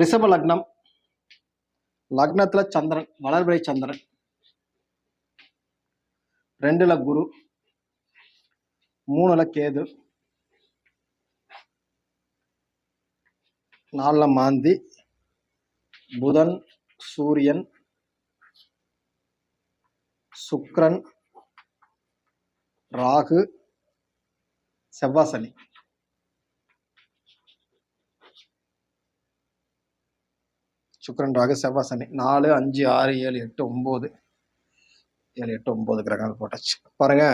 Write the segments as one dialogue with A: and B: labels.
A: ரிஷப லக்னம். லக்னத்துல சந்திரன் வளர்பிறை சந்திரன். ரெண்டுல குரு. மூணுல கேது. நாலுல மாந்தி. புதன் சூரியன் சுக்ரன் ராகு செவ்வாய் சனி. சுக்கரன் ராகு செவ்வாய் சனி. நாலு அஞ்சு ஆறு ஏழு எட்டு ஒம்பது ஏழு எட்டு ஒம்பது கிரகங்கள் போட்டாச்சு. பாருங்க.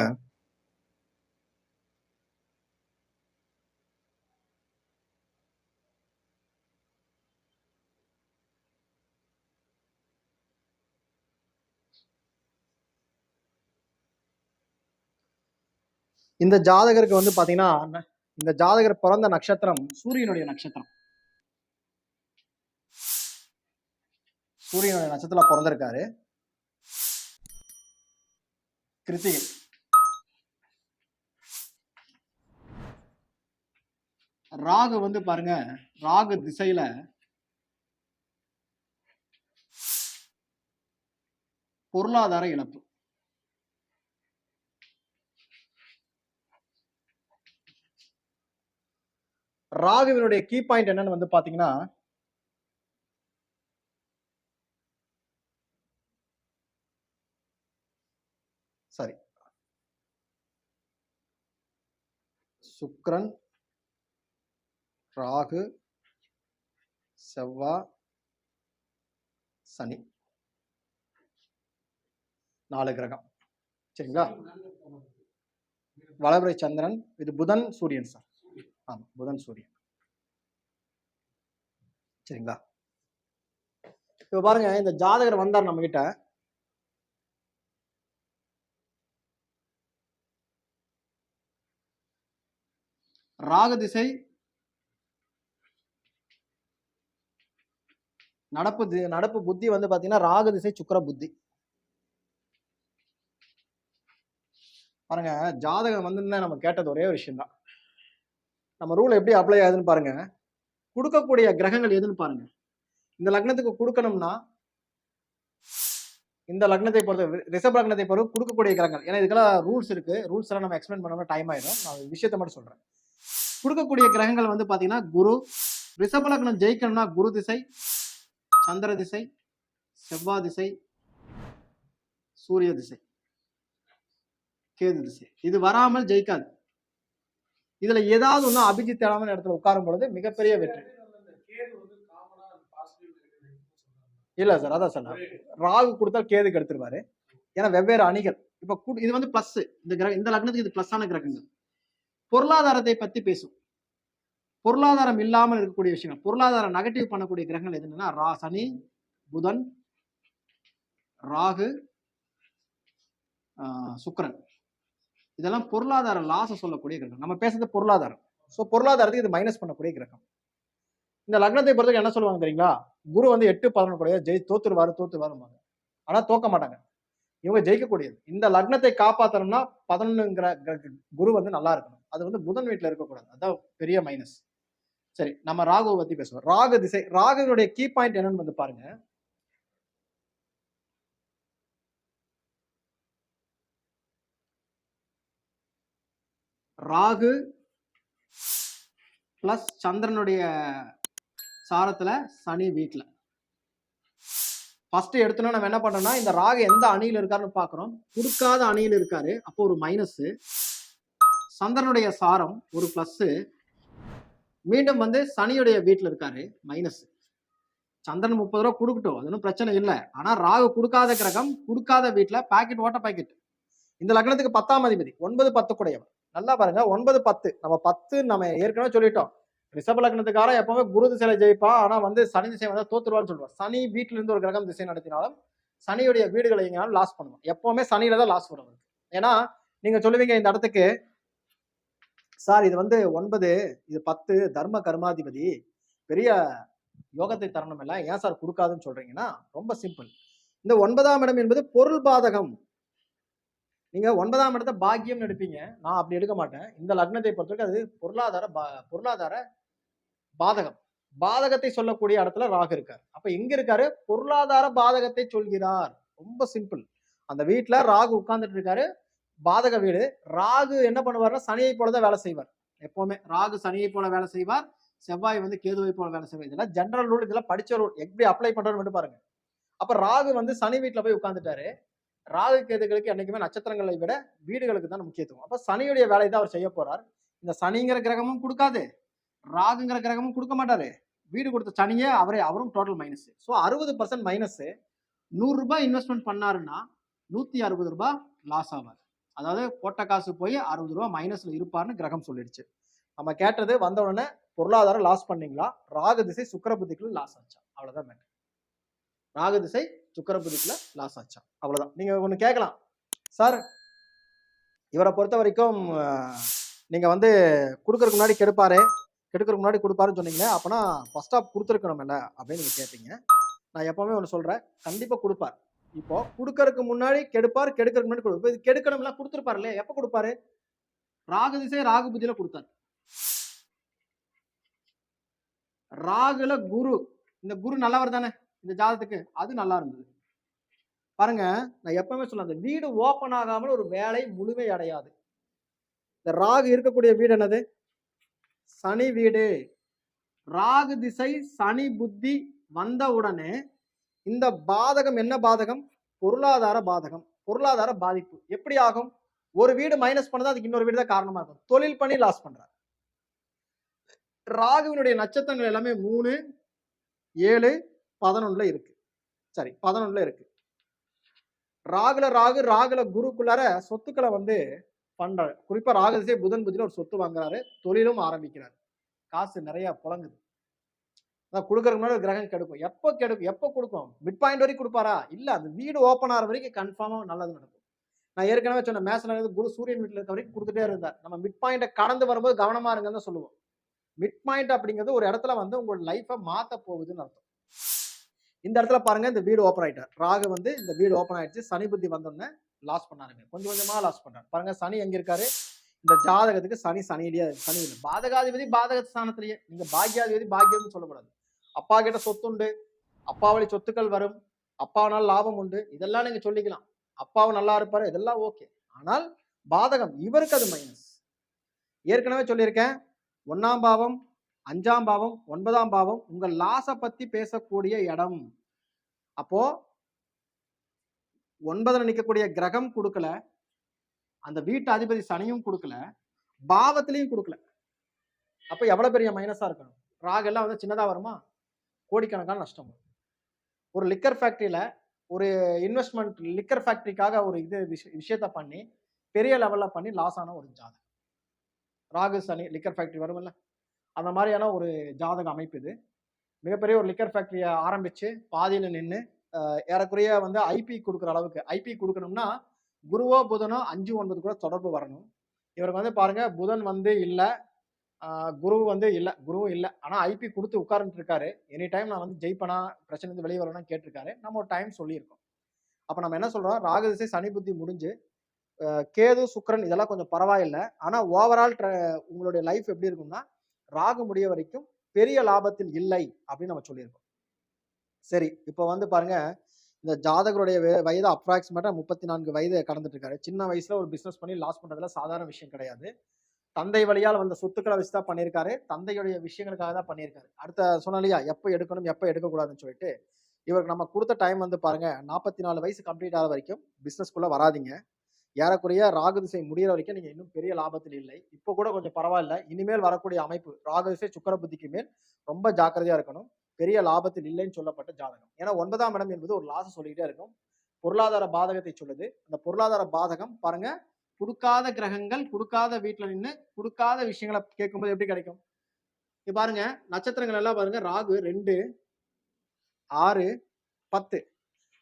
A: இந்த ஜாதகருக்கு வந்து பாத்தீங்கன்னா இந்த ஜாதகர் பிறந்த நட்சத்திரம் சூரியனுடைய நட்சத்திரம். சூரியனுடைய நட்சத்திரத்துல பிறந்திருக்காரு. கிருத்திகை. ராகு வந்து பாருங்க ராகு திசையில பொருளாதார இழப்பு. ராகுவினுடைய கீ பாயிண்ட் என்னன்னு வந்து பாத்தீங்கன்னா சாரி சுக்ரன் ராகு செவ்வாய் சனி. நாலு கிரகம். சரிங்களா? வளபுரை சந்திரன் இது புதன் சூரியன் சார். ஆமா புதன் சூரியன். சரிங்களா? இப்ப பாருங்க இந்த ஜாதகர் வந்தார் நம்ம ராகதிசை திசை நடப்பு நடப்பு புத்தி வந்து பாத்தீங்கன்னா ராகதிசை திசை சுக்கிர புத்தி. பாருங்க ஜாதகம் வந்து நம்ம கேட்டது ஒரே ஒரு விஷயம் தான் நம்ம ரூல் எப்படி அப்ளை ஆகுதுன்னு பாருங்க. கொடுக்கக்கூடிய கிரகங்கள் எதுன்னு பாருங்க. இந்த லக்னத்துக்கு கொடுக்கணும்னா இந்த லக்னத்தை பொறுத்த ரிசர்வ் லக்னத்தை பொறுத்து கொடுக்கக்கூடிய கிரகங்கள். ஏன்னா இதுக்கெல்லாம் ரூல்ஸ் இருக்கு. ரூல்ஸ் எல்லாம் நம்ம எக்ஸ்பிளைன் பண்ணோம்னா டைம் ஆயிடும். நான் விஷயத்த மட்டும் சொல்றேன். கொடுக்கக்கூடிய கிரகங்கள் வந்து பார்த்தீங்கன்னா குரு ரிஷபலக்னம் ஜெயிக்கணும்னா குரு திசை சந்திர திசை செவ்வாய் திசை சூரிய திசை கேது திசை. இது வராமல் ஜெயிக்காது. இதுல ஏதாவது ஒண்ணு அபிஜித் தேடாமல் இடத்துல உட்காரும் பொழுது மிகப்பெரிய வெற்றி. இல்ல சார் அதான் சார் ராகு கொடுத்தா கேதுக்கு எடுத்துருவாரு. ஏன்னா வெவ்வேறு அணிகள். இப்ப இது வந்து பிளஸ் இந்த கிரக இந்த லக்னத்துக்கு இது பிளஸ்ஸான கிரகங்கள். பொருளாதாரத்தை பத்தி பேசும். பொருளாதாரம் இல்லாமல் இருக்கக்கூடிய விஷயங்கள். பொருளாதாரம் நெகட்டிவ் பண்ணக்கூடிய கிரகங்கள் எதுன்னா ரா சனி புதன் ராகு சுக்கரன். இதெல்லாம் பொருளாதார லாஸை சொல்லக்கூடிய கிரகம். நம்ம பேசுறது பொருளாதாரம். ஸோ பொருளாதாரத்துக்கு இது மைனஸ் பண்ணக்கூடிய கிரகம். இந்த லக்னத்தை பொறுத்தவரைக்கும் என்ன சொல்லுவாங்க தெரியுங்களா? குரு வந்து எட்டு பதினொன்று கூடிய ஜெய் தோத்துருவாரு தோத்துருவாரும்பாங்க. ஆனால் தோக்க மாட்டாங்க. இவங்க ஜெயிக்கக்கூடியது. இந்த லக்னத்தை காப்பாற்றணும்னா பதினொன்னுங்கிற குரு வந்து நல்லா இருக்கணும். அது வந்து புதன் வீட்டில் இருக்கக்கூடாது. அதான் பெரிய மைனஸ் சரி நம்ம ராகுவை பத்தி பேசுவோம். ராகு திசை ராகுனுடைய கீ பாயிண்ட் என்னன்னு வந்து பாருங்க. ராகு பிளஸ் சந்திரனுடைய சாரத்துல சனி வீட்டில் ஃபர்ஸ்ட் எடுத்தோன்னா நம்ம என்ன பண்ணோம்னா இந்த ராகு எந்த அணியில் இருக்காருன்னு பார்க்குறோம் கொடுக்காத அணியில் இருக்காரு. அப்போ ஒரு மைனஸ் சந்திரனுடைய சாரம் ஒரு பிளஸ் மீண்டும் வந்து சனியுடைய வீட்டில் இருக்காரு மைனஸ் சந்திரன் முப்பது ரூபா கொடுக்கட்டும் அது ஒன்றும் பிரச்சனை இல்லை. ஆனால் ராகு கொடுக்காத கிரகம் கொடுக்காத வீட்டில் பாக்கெட் ஓட்ட பாக்கெட் இந்த லக்னத்துக்கு பத்தாம் அதிபதி ஒன்பது பத்து கூடையவர் நல்லா பாருங்க ஒன்பது பத்து. நம்ம பத்து நம்ம ஏற்கனவே சொல்லிட்டோம். ரிஷப லக்னத்துக்கார எப்பவுமே குரு திசையில ஜெயிப்பான். ஆனால் வந்து சனி திசை வந்து தோத்துருவான்னு சொல்லுவான். சனி வீட்டில இருந்து ஒரு கிரகம் திசை நடத்தினாலும் சனியுடைய வீடுகளை எங்கேனாலும் லாஸ் பண்ணுவோம் எப்பவுமே சனியில தான் லாஸ் வரும். ஏன்னா நீங்க சொல்லுவீங்க இந்த இடத்துக்கு சார் இது வந்து ஒன்பது இது பத்து தர்ம கர்மாதிபதி. பெரிய யோகத்தை தரணும் எல்லாம் ஏன் சார் கொடுக்காதுன்னு சொல்றீங்கன்னா ரொம்ப சிம்பிள். இந்த ஒன்பதாம் இடம் என்பது பொருள் பாதகம். நீங்க ஒன்பதாம் இடத்த பாக்கியம்னு எடுப்பீங்க. நான் அப்படி எடுக்க மாட்டேன். இந்த லக்னத்தை பொறுத்தவரைக்கும் அது பொருளாதார பா- பொருளாதார பாதகம். பாதகத்தை சொல்லக்கூடிய இடத்துல ராகு இருக்கார். அப்ப எங்க இருக்காரு பொருளாதார பாதகத்தை சொல்கிறார். ரொம்ப சிம்பிள். அந்த வீட்டுல ராகு உட்கார்ந்துட்டு இருக்காரு பாதக வீடு. ராகு என்ன பண்ணுவார்னா சனியை போலதான் வேலை செய்வார். எப்பவுமே ராகு சனியை போல வேலை செய்வார். செவ்வாய் வந்து கேதுவை போல வேலை செய்வார். இதெல்லாம் ஜென்ரல் ரூல் இதெல்லாம் படிச்ச ரூல் எப்படி அப்ளை பண்றோம்னு மட்டும் பாருங்க. அப்ப ராகு வந்து சனி வீட்டுல போய் உட்காந்துட்டாரு ராகு கேதுகளுக்கு என்னைக்குமே நட்சத்திரங்களை விட வீடுகளுக்கு தான் முக்கியத்துவம். அப்ப சனியுடைய வேலையை தான் அவர் செய்ய போறார். இந்த சனிங்கிற கிரகமும் கொடுக்காது. ராகுங்கிற கிரகமும் கொடுக்க மாட்டாரு. வீடு கொடுத்த சனியே அவரே அவரும் டோட்டல் மைனஸ் ஸோ அறுபது பர்சன்ட் மைனஸ் நூறு ரூபாய் இன்வெஸ்ட்மெண்ட் பண்ணாருன்னா நூத்தி அறுபது ரூபாய் லாஸ் ஆவார். அதாவது போட்ட காசு போய் அறுபது ரூபாய் மைனஸ்ல இருப்பார்னு கிரகம் சொல்லிடுச்சு. நம்ம கேட்டது வந்த உடனே பொருளாதாரம் லாஸ் பண்ணீங்களா? ராகு திசை சுக்கரபுத்திக்குள்ள லாஸ் ஆச்சா? அவ்வளவுதான் மேட்டர் ராகு திசை சுக்கரபுத்திக்குள்ள லாஸ் ஆச்சா? அவ்வளவுதான். நீங்க ஒண்ணு கேட்கலாம். சார் இவரை பொறுத்த வரைக்கும் நீங்க வந்து கொடுக்கறதுக்கு முன்னாடி கெடுப்பாரு. கெடுக்கறதுக்கு முன்னாடி கொடுப்பாருன்னு சொன்னீங்களே அப்பனா ஃபர்ஸ்ட் ஆஃப் கொடுத்துருக்கணும்ல அப்படின்னு நீங்க கேட்டீங்க. நான் எப்பவுமே ஒன்று சொல்றேன். கண்டிப்பா கொடுப்பார். இப்போ கொடுக்கறதுக்கு முன்னாடி கெடுப்பார் கெடுக்கிறதுக்கு முன்னாடி கொடுப்பார். இது கெடுக்கணும்ல கொடுத்துருப்பாருல்ல எப்ப கொடுப்பாரு? ராகு திசை ராகு புத்தியில கொடுத்தாரு. ராகுல குரு. இந்த குரு நல்லவர் தானே இந்த ஜாதத்துக்கு அது நல்லா இருந்தது. பாருங்க நான் எப்பவுமே சொல்ல அந்த வீடு ஓப்பன் ஆகாமல் ஒரு வேலை முழுமை அடையாது. இந்த ராகு இருக்கக்கூடிய வீடு என்னது? சனி வீடு. ராகு திசை சனி புத்தி வந்த உடனே இந்த பாதகம் என்ன பாதகம்? பொருளாதார பாதகம். பொருளாதார பாதிப்பு. எப்படி ஆகும்? ஒரு வீடு மைனஸ் பண்ணதா அதுக்கு இன்னொரு வீடு தான் காரணமா இருக்கும். தொழில் பண்ணி லாஸ் பண்றாரு. ராகுவினுடைய நட்சத்திரங்கள் எல்லாமே மூணு ஏழு பதினொன்னுல இருக்கு. சரி பதினொன்னுல இருக்கு. ராகுல ராகு ராகுல குருக்குள்ளார சொத்துக்களை வந்து பண்றாரு குறிப்பா ராகு புதன் புத்தியில ஒரு சொத்து வாங்குறாரு. தொழிலும் ஆரம்பிக்கிறாரு. காசு நிறைய புழங்குது. நான் கொடுக்கறதுக்கு முன்னாடி கிரகம் கெடுக்கும். எப்போ கெடுக்கும்? எப்போ கொடுக்கும்? மிட் பாயிண்ட் வரைக்கும் கொடுப்பாரா? இல்லை அந்த வீடு ஓப்பன் ஆகிற வரைக்கும் கன்ஃபார்மாக நல்லது நடக்கும். நான் ஏற்கனவே சொன்ன மேசன குரு சூரியன் வீட்டில் இருக்க வரைக்கும் கொடுத்துட்டே இருந்தார். நம்ம மிட் பாயிண்ட்டை கடந்து வரும்போது கவனமாக இருங்கன்னு தான் சொல்லுவோம். மிட் பாயிண்ட் அப்படிங்கிறது ஒரு இடத்துல வந்து உங்களோட லைஃப்பை மாற்ற போகுதுன்னு அர்த்தம். இந்த இடத்துல பாருங்க இந்த வீடு ஓப்பன் ஆயிட்டார். ராகு வந்து இந்த வீடு ஓப்பன் ஆயிடுச்சு. சனி புத்தி வந்தோடனே லாஸ் பண்ணாருங்க. கொஞ்சம் கொஞ்சமாக லாஸ் பண்றாரு. பாருங்க சனி எங்க இருக்காரு? இந்த ஜாதகத்துக்கு சனி சனியிலேயே சனி இல்லை. பாதகாதிபதி பாதக ஸ்தானத்திலேயே நீங்க பாக்கியாதிபதி பாக்கியம்னு சொல்லக்கூடாது. அப்பா கிட்ட சொத்துண்டு அப்பா வழி சொத்துக்கள் வரும் அப்பாவனால் லாபம் உண்டு. இதெல்லாம் நீங்க சொல்லிக்கலாம். அப்பாவும் நல்லா இருப்பாரு இதெல்லாம் ஓகே. ஆனால் பாதகம் இவருக்கு அது மைனஸ் ஏற்கனவே சொல்லியிருக்கேன் ஒன்னாம் பாவம் அஞ்சாம் பாவம் ஒன்பதாம் பாவம் உங்கள் லாஸை பத்தி பேசக்கூடிய இடம். அப்போ ஒன்பதுல நிற்கக்கூடிய கிரகம் கொடுக்கல அந்த வீட்டு அதிபதி சனியும் கொடுக்கல பாவத்திலையும் கொடுக்கல. அப்ப எவ்வளவு பெரிய மைனஸா இருக்கணும்? ராகெல்லாம் வந்து சின்னதா வருமா? கோடிக்கணக்கான நஷ்டம் வரும். ஒரு லிக்கர் ஃபேக்ட்ரியில் ஒரு இன்வெஸ்ட்மெண்ட் லிக்கர் ஃபேக்ட்ரிக்காக ஒரு இது விஷ- விஷயத்த பண்ணி பெரிய லெவலில் பண்ணி லாஸ் ஆன ஒரு ஜாதகம். ராகு சனி லிக்கர் ஃபேக்ட்ரி வரும்ல. அந்த மாதிரியான ஒரு ஜாதக அமைப்பு இது. மிகப்பெரிய ஒரு லிக்கர் ஃபேக்ட்ரியை ஆரம்பித்து பாதியில் நின்று ஏறக்குறைய வந்து ஐபி கொடுக்குற அளவுக்கு ஐபி கொடுக்கணும்னா குருவோ புதனோ அஞ்சு ஒன்பது கூட தொடர்பு வரணும். இவருக்கு வந்து பாருங்கள் புதன் வந்து இல்லை குரு வந்து இல்லை குருவும் இல்லை. ஆனால் ஐபி கொடுத்து உட்கார்ந்துட்டு இருக்காரு. எனி டைம் நான் வந்து ஜெயிப்பனா பிரச்சனை இருந்து வெளியே வரணும்னு கேட்டிருக்காரு. நம்ம ஒரு டைம் சொல்லியிருக்கோம். அப்போ நம்ம என்ன சொல்கிறோம் ராகதிசை சனி புத்தி முடிஞ்சு கேது சுக்கிரன் இதெல்லாம் கொஞ்சம் பரவாயில்லை. ஆனால் ஓவரால் உங்களுடைய லைஃப் எப்படி இருக்கும்னா ராகு முடிய வரைக்கும் பெரிய லாபத்தில் இல்லை அப்படின்னு நம்ம சொல்லியிருக்கோம். சரி இப்போ வந்து பாருங்க. இந்த ஜாதகருடைய வயது அப்ராக்சிமேட்டா முப்பத்தி நான்கு வயது கடந்துட்டு இருக்காரு. சின்ன வயசுல ஒரு பிசினஸ் பண்ணி லாஸ் பண்றதுல சாதாரண விஷயம் கிடையாது. தந்தை வழியால் வந்த சொத்துக்களை வச்சு தான் பண்ணியிருக்காரு. தந்தையுடைய விஷயங்களுக்காக தான் பண்ணியிருக்காரு. அடுத்த சொன்னாலியா எப்போ எடுக்கணும் எப்போ எடுக்கக்கூடாதுன்னு சொல்லிட்டு இவருக்கு நம்ம கொடுத்த டைம் வந்து பாருங்க நாற்பத்தி நாலு வயசு கம்ப்ளீட் ஆகிற வரைக்கும் பிஸ்னஸ்க்குள்ளே வராதீங்க. ஏறக்குறைய ராகு திசை முடிகிற வரைக்கும் நீங்கள் இன்னும் பெரிய லாபத்தில் இல்லை. இப்போ கூட கொஞ்சம் பரவாயில்ல. இனிமேல் வரக்கூடிய அமைப்பு ராகு திசை சுக்கர புத்திக்கு மேல் ரொம்ப ஜாக்கிரதையாக இருக்கணும். பெரிய லாபத்தில் இல்லைன்னு சொல்லப்பட்ட ஜாதகம். ஏன்னா ஒன்பதாம் இடம் என்பது ஒரு லாசம் சொல்லிக்கிட்டே இருக்கும். பொருளாதார பாதகத்தை சொல்லுது. அந்த பொருளாதார பாதகம் பாருங்கள் கொடுக்காத கிரகங்கள் கொடுக்காத வீட்டில் நின்று கொடுக்காத விஷயங்களை கேட்கும்போது எப்படி கிடைக்கும்? இது பாருங்க நட்சத்திரங்கள் எல்லாம் பாருங்க ராகு ரெண்டு ஆறு பத்து.